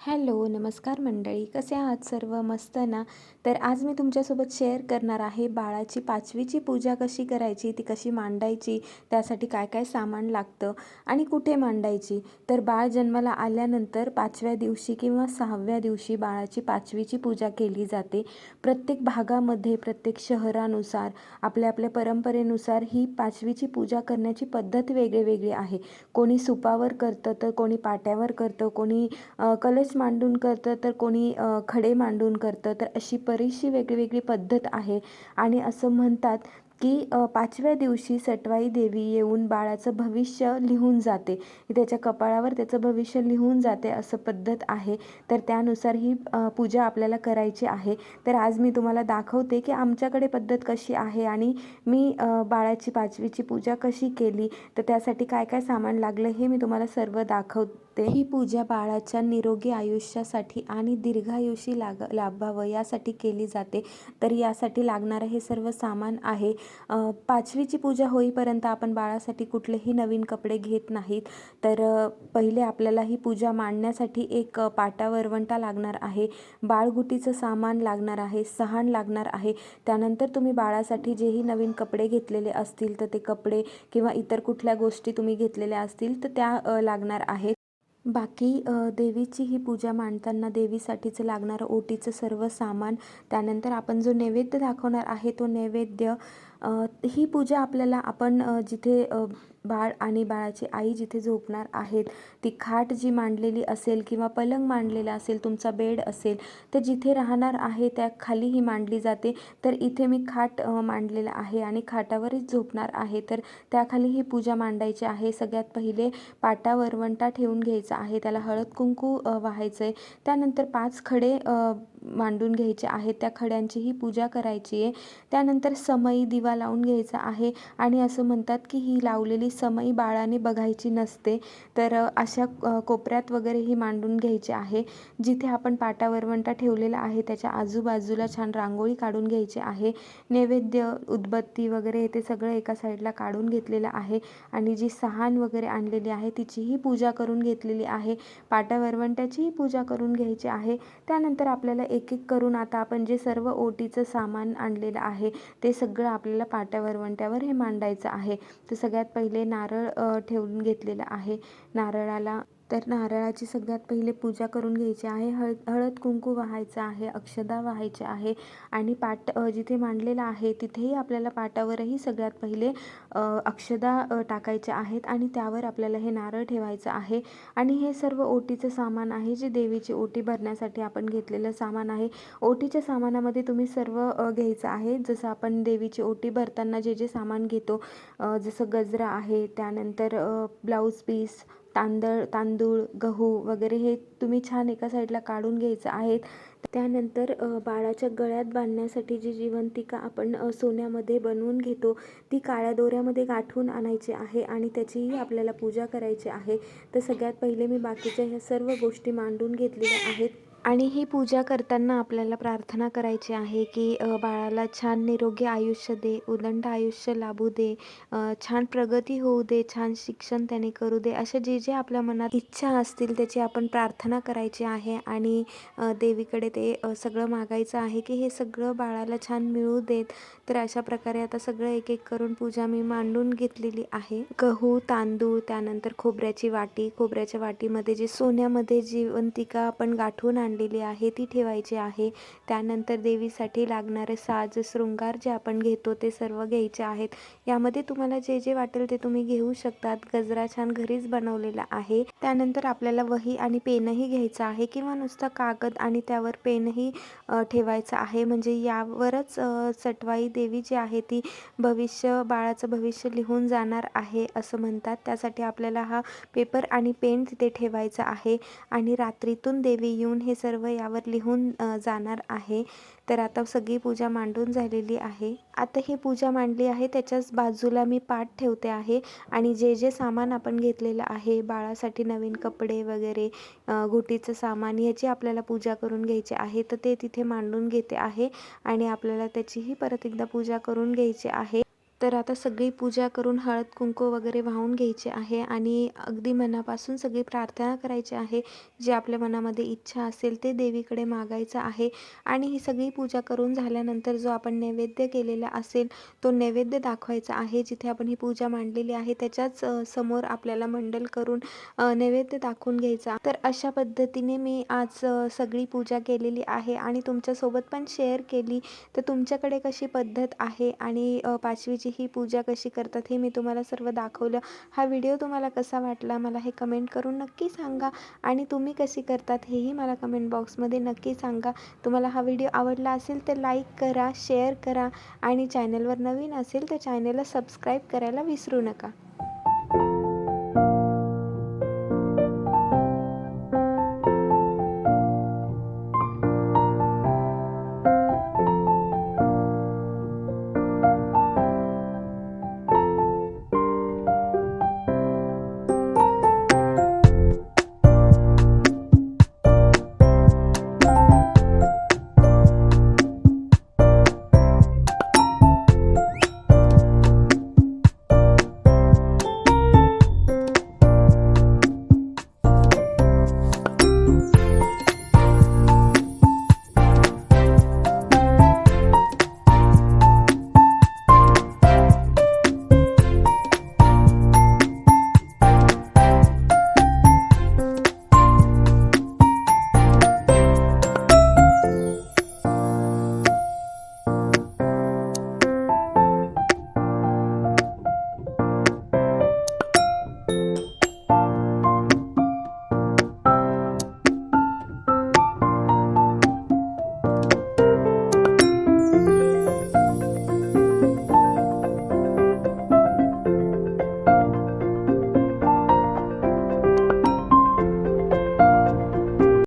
Hello नमस्कार मंडळी. कसे आहात सर्व? मस्त ना? तर आज मी तुमच्यासोबत शेअर करणार आहे बाळाची पाचवीची पूजा कशी करायची ती कशी मांडायची त्यासाठी काय काय सामान लागतं आणि कुठे मांडायची? तर बाळ जन्माला आल्यानंतर पाचव्या दिवशी किंवा सहाव्या दिवशी बाळाची पाचवीची पूजा केली जाते. प्रत्येक भागामध्ये प्रत्येक शहरानुसार आपल्या आपल्या परंपरेनुसार ही पाचवीची पूजा करण्याची पद्धत वेगळी वेगळी आहे. कोणी सुपावर करतं तर कोणी पाट्यावर करतं कोणी कलश मांडून करतं तर कोणी खडे मांडून करतं तर अशी बरीचशी वेगळी वेगळी पद्धत आहे. आणि असं म्हणतात की पाचव्या दिवशी सटवाई देवी येऊन बाळाचं भविष्य लिहून जाते. त्याच्या कपाळावर त्याचं भविष्य लिहून जाते असं पद्धत आहे. तर त्यानुसार ही पूजा आपल्याला करायची आहे. तर आज मी तुम्हाला दाखवते की आमच्याकडे पद्धत कशी आहे आणि मी बाळाची पाचवीची पूजा कशी केली तर त्यासाठी काय काय सामान लागलं हे मी तुम्हाला सर्व दाखवते ही पूजा बाळाच्या निरोगी आयुष्यासाठी आणि दीर्घायुषी लाग लाभावं यासाठी केली जाते. तर यासाठी लागणारं हे सर्व सामान आहे. पाचवीची पूजा होईपर्यंत आपण बाळासाठी कुठलेही नवीन कपडे घेत नाहीत. तर पहिले आपल्याला ही पूजा मांडण्यासाठी एक पाटा वरवंटा लागणार आहे. बाळगुटीचं सामान लागणार आहे. सहाण लागणार आहे. त्यानंतर तुम्ही बाळासाठी जेही नवीन कपडे घेतलेले असतील तर ते कपडे किंवा इतर कुठल्या गोष्टी तुम्ही घेतलेल्या असतील तर त्या लागणार आहेत. बाकी देवीची ही पूजा मांडताना देवीसाठीचं लागणारं ओटीचं सर्व सामान त्यानंतर आपण जो नैवेद्य दाखवणार आहे तो नैवेद्य ही पूजा आपल्याला आपण जिथे बाळ आणि बाळाची आई जिथे झोपणार आहेत ती खाट जी मांडलेली असेल किंवा पलंग मांडलेला असेल तुमचा बेड असेल तर जिथे राहणार आहे त्या खाली ही मांडली जाते. तर इथे मी खाट मांडलेला आहे आणि खाटावरच झोपणार आहे. तर त्याखाली ही पूजा मांडायची आहे. सगळ्यात पहिले पाटा वरवंटा ठेवून घ्यायचा आहे. त्याला हळद कुंकू व्हायचं आहे त्यानंतर पाच खडे मांडून घ्यायचे आहेत त्या खड्यांचीही पूजा करायची आहे. त्यानंतर समई दिवा लावून घ्यायचा आहे आणि असं म्हणतात की ही लावलेली समई बाळाने बघायची नसते. तर अशा कोपऱ्यात वगैरे ही मांडून घ्यायची आहे. जिथे आपण पाटा वरवंटा ठेवलेला आहे त्याच्या आजूबाजूला छान रांगोळी काढून घ्यायची आहे. नैवेद्य उदबत्ती वगैरे ते सगळं एका साईडला काढून घेतलेलं आहे आणि जी सहान वगैरे आणलेली आहे तिचीही पूजा करून घेतलेली आहे. पाटा वरवंट्याचीही पूजा करून घ्यायची आहे. त्यानंतर आपल्याला एक एक करून आता आपण जे सर्व ओटीचं सामान आणलेलं आहे ते सगळं आपल्याला पाट्या वरवंट्यावर हे मांडायचं आहे. तर सगळ्यात पहिले नारळ ठेवून घेतलेलं आहे. नारळाला तर नारळाची सगळ्यात पहिले पूजा करून घ्यायची आहे. हळ हळद कुंकू वाहायचं आहे अक्षदा वाहायचे आहे आणि पाट जिथे मांडलेलं आहे तिथेही आपल्याला पाटावरही सगळ्यात पहिले अक्षदा टाकायच्या आहेत आणि त्यावर आपल्याला हे नारळ ठेवायचं आहे. आणि हे सर्व ओटीचं सामान आहे जे देवीची ओटी भरण्यासाठी आपण घेतलेलं सामान आहे. ओटीच्या सामानामध्ये तुम्ही सर्व घ्यायचं आहे. जसं आपण देवीची ओटी भरताना जे जे सामान घेतो जसं गजरा आहे त्यानंतर ब्लाऊज पीस तांदळ तांदूळ गहू वगैरे हे तुम्ही छान एका साईडला काढून घ्यायचं आहेत. त्यानंतर बाळाच्या गळ्यात बांधण्यासाठी जी जिवंतिका आपण सोन्यामध्ये बनवून घेतो ती काळ्या दोऱ्यामध्ये गाठून आणायची आहे आणि त्याचीही आपल्याला पूजा करायची आहे. तर सगळ्यात पहिले मी बाकीच्या ह्या सर्व गोष्टी मांडून घेतलेल्या आहेत. आणि ही पूजा करताना आपल्याला प्रार्थना करायची आहे की बाळाला छान निरोगी आयुष्य दे उदंड आयुष्य लाभू दे छान प्रगती होऊ दे छान शिक्षण त्याने करू दे अशा जे जे आपल्या मनात इच्छा असतील त्याची आपण प्रार्थना करायची आहे. आणि देवीकडे ते सगळं मागायचं आहे की हे सगळं बाळाला छान मिळू देत. तर अशा प्रकारे आता सगळं एक एक करून पूजा मी मांडून घेतलेली आहे. गहू तांदूळ त्यानंतर खोबऱ्याची वाटी खोबऱ्याच्या वाटीमध्ये जे सोन्यामध्ये जिवंतिका आपण गाठून आणलेली आहे ती ठेवायची आहे. त्यानंतर देवीसाठी लागणारे साज शृंगार जे आपण घेतो ते सर्व घ्यायचे आहेत. यामध्ये तुम्हाला जे जे वाटेल ते तुम्ही घेऊ शकतात. गजरा छान घरीच बनवलेला आहे. त्यानंतर आपल्याला वही आणि पेनही घ्यायचं आहे किंवा नुसता कागद आणि त्यावर पेनही ठेवायचं आहे. म्हणजे यावरच सटवाई देवी जी आहे ती भविष्य बाळाचं भविष्य लिहून जाणार आहे असं म्हणतात. त्यासाठी आपल्याला हा पेपर आणि पेन तिथे ठेवायचा आहे. आणि रात्रीतून देवी येऊन हे सर्व यावर लिहून जाणार आहे. तर आता सगळी पूजा मांडून झालेली आहे. आता ही पूजा मांडली आहे त्याच्याच बाजूला मी पाठ ठेवते आहे. आणि जे जे सामान आपण घेतलेलं आहे बाळासाठी नवीन कपडे वगैरे घुटीचं सामान ह्याची आपल्याला पूजा करून घ्यायची आहे तर ते तिथे मांडून घेते आहे. आणि आपल्याला त्याचीही परत एकदा पूजा करून घ्यायची आहे. तर आता सगळी पूजा करून हळद कुंकू वगैरे वाहून घ्यायचे आहे आणि अगदी मनापासून सगळी प्रार्थना करायची आहे. जे आपल्या मनामध्ये इच्छा असेल ते देवीकडे मागायचं आहे. आणि ही सगळी पूजा करून झाल्यानंतर जो आपण नैवेद्य केलेला असेल तो नैवेद्य दाखवायचा आहे. जिथे आपण ही पूजा मांडलेली आहे त्याच्याच समोर आपल्याला मंडल करून नैवेद्य दाखवून घ्यायचा. तर अशा पद्धतीने मी आज सगळी पूजा केलेली आहे आणि तुमच्यासोबत पण शेअर केली. तर तुमच्याकडे कशी पद्धत आहे? आणि पाचवीची पाचवीची ही पूजा कशी करतात हे मी तुम्हाला सर्व दाखवलं. हा व्हिडिओ तुम्हाला कसा वाटला मला हे कमेंट करून नक्की सांगा. आणि तुम्ही कशी करतात हेही मला कमेंट बॉक्समध्ये नक्की सांगा. तुम्हाला हा व्हिडिओ आवडला असेल तर लाईक करा शेअर करा आणि चॅनलवर नवीन असेल तर चॅनलला सबस्क्राईब करायला विसरू नका.